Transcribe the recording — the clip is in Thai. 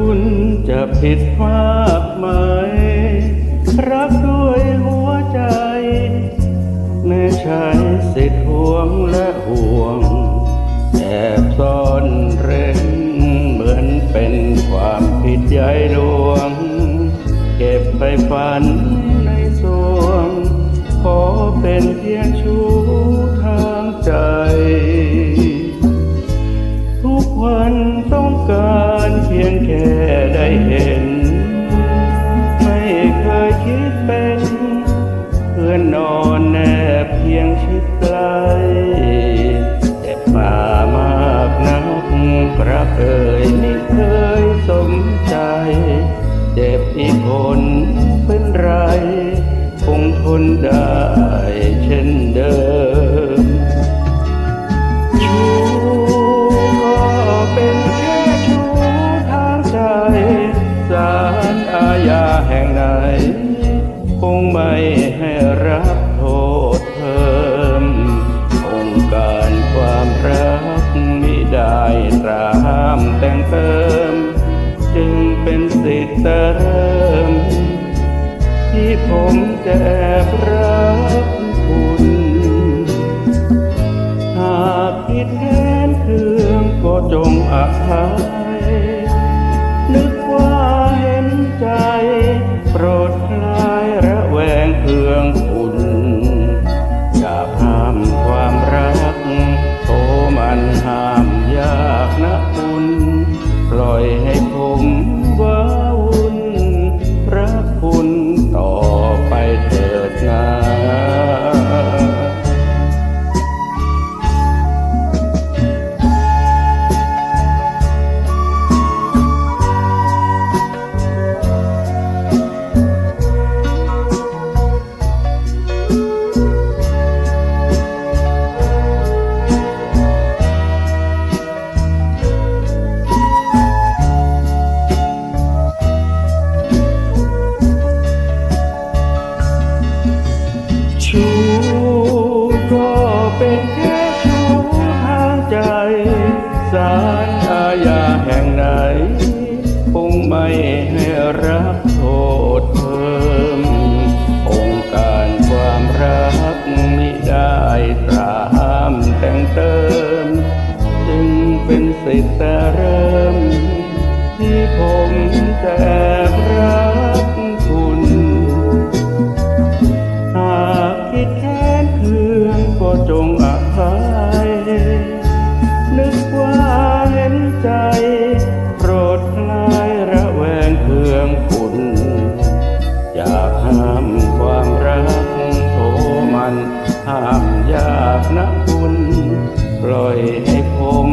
คุณจะผิดมากไหมรักด้วยหัวใจ แม่ใช้สิทธิ์ห่วงและห่วง แอบซ่อนเร้นเหมือนเป็นความผิดใหญ่หลวง เก็บไปฝันในสวง ขอเป็นเพียงชู้ทางใจ เจ็บอีกคนเป็นไรคงทนได้ แต่เริ่ม ที่ผมจะแอบรักคุณ หากผิดแค้นเคืองก็จงอภัยนึกว่าเห็นใจ โปรดคลายระแวงเคือง แต่งเติม จึงเป็นสิทธิ์แต่เริ่ม ที่ผมจะ ปล่อยให้ผม